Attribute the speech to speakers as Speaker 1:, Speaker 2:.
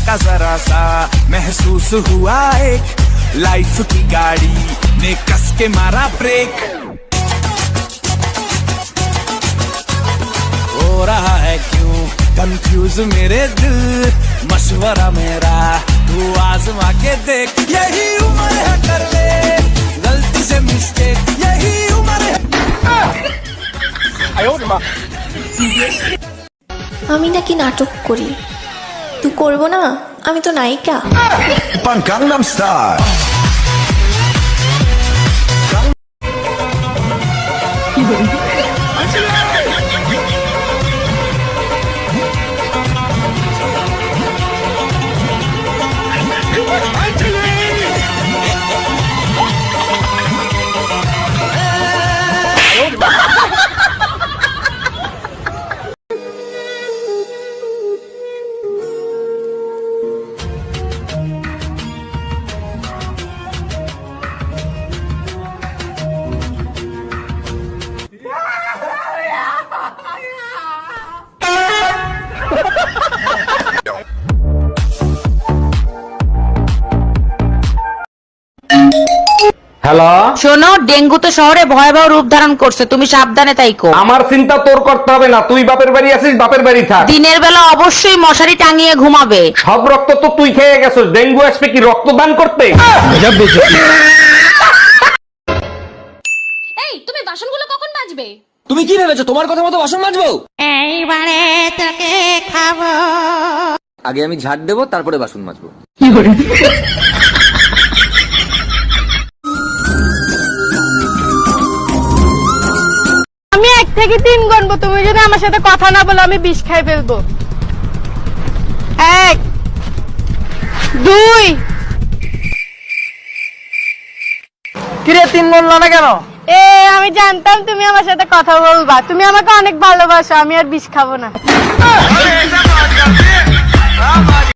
Speaker 1: झटका जरा सा महसूस हुआ एक लाइफ की गाड़ी ने कस के मारा ब्रेक हो रहा है क्यों कंफ्यूज मेरे दिल मशवरा मेरा तू आजमा के देख यही उम्र है कर ले गलती से मिस्टेक यही उम्र है
Speaker 2: আমি নাকি নাটক করি তুই করব না? আমি তো নায়িকা।
Speaker 3: Gangnam star.
Speaker 4: হ্যালো?
Speaker 5: শোনো ডেঙ্গু তো শহরে ভয়াবহ রূপ ধারণ করছে তুমি সাবধানে তাইকো
Speaker 4: আমার চিন্তা তোর করতে হবে না তুই বাপের বাড়ি আছিস বাপের বাড়ি থাক।
Speaker 5: দিনের বেলা অবশ্যই মশারি টাঙিয়ে ঘুমাবে।
Speaker 4: সব রক্ত তো তুই খেয়ে গেছিস ডেঙ্গু আসবে কি রক্তদান করতে?
Speaker 6: এই তুমি বাসনগুলো কখন মাজবে?
Speaker 7: তুমি কি ভেবেছো তোমার কথা মতো বাসন মাজবো?
Speaker 5: এইবারে তোকে খাব।
Speaker 7: আগে আমি ঝাড় দেবো তারপরে বাসন মাজবো।
Speaker 8: থেকে তিন গণবো তুমি যদি আমার সাথে কথা না বলো আমি বিষ খাই ফেলব। এক দুই।
Speaker 7: কিরে তিন বলল না কেন?
Speaker 8: এ আমি জানতাম তুমি আমার সাথে কথা বলবা। তুমি আমাকে অনেক ভালোবাসো আমি আর বিষ খাব না।